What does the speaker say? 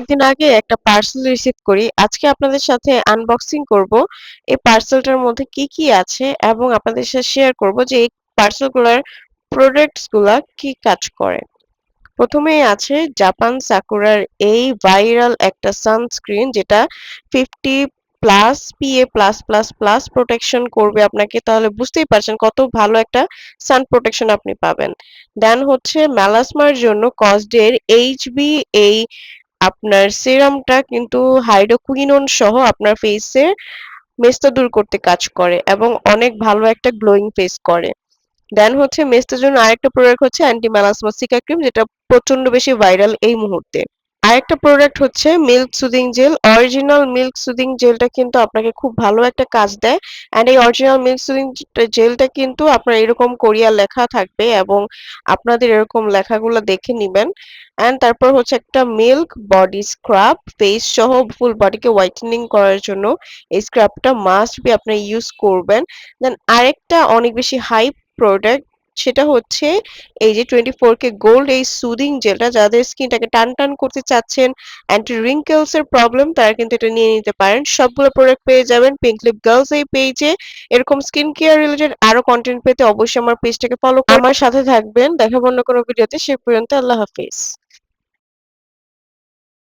কয়েকদিন আগে একটা পার্সেল রিসিভ করি। আজকে আপনাদের সাথে আনবক্সিং করব। এই পার্সেলটার মধ্যে কি কি আছে এবং আপনাদের সাথে শেয়ার করব যে এই পার্সেলগুলোর প্রোডাক্টসগুলা কি কাজ করে। প্রথমেই আছে জাপান সাকুরার এই ভাইরাল একটা সানস্ক্রিন যেটা fifty plus PA plus plus plus protection করবে আপনাকে। তাহলে বুঝতেই পারছেন কত ভালো একটা সান প্রোটেকশন আপনি পাবেন। দেন হচ্ছে ম্যালাসমার জন্য কসডের এইচবি এই আপনার সিরামটা কিন্তু হাইড্রোকুইনোন সহ আপনার ফেসের মেস্তা দূর করতে কাজ করে এবং অনেক ভালো একটা গ্লোয়িং ফেস করে। দেন হচ্ছে মেস্তার জন্য আরেকটা প্রোডাক্ট হচ্ছে অ্যান্টি মেলাসমা ক্রিম যেটা প্রচণ্ড বেশি ভাইরাল এই মুহূর্তে। আরেকটা প্রোডাক্ট হচ্ছে milk soothing gel original milk soothing জেলটা কিন্তু আপনাকে খুব ভালো একটা কাজ দেয়। অ্যান্ড এই অরিজিনাল মিল্ক সুদিং জেলটা কিন্তু আপনার এরকম কোরিয়া লেখা থাকবে এবং আপনাদের এরকম লেখাগুলো দেখে নিবেন। অ্যান্ড তারপর হচ্ছে একটা মিল্ক বডি স্ক্রাব ফেস সহ ফুল বডিকে হোয়াইটেনিং করার জন্য এই স্ক্রাবটা মাস্ট বি আপনি ইউজ করবেন। দেন আরেকটা অনেক বেশি হাই প্রোডাক্ট সেটা হচ্ছে এই যে টোয়েন্টি ফোর কে গোল্ড এই সুদিং জেলটা যাদের স্কিনটাকে টান টান করতে চাচ্ছেন অ্যান্টি রিঙ্কেলস এর প্রবলেম তারা কিন্তু এটা নিয়ে নিতে পারেন। সবগুলো প্রোডাক্ট পেয়ে যাবেন পিঙ্ক লিপ গার্লস এই পেজে এরকম স্কিন কেয়ার রিলেটেড আরও কন্টেন্ট পেতে অবশ্যই আমার পেজটাকে ফলো আমার সাথে থাকবেন, দেখাবো অন্য কোনো ভিডিওতে সে পর্যন্ত আল্লাহ হাফিজ।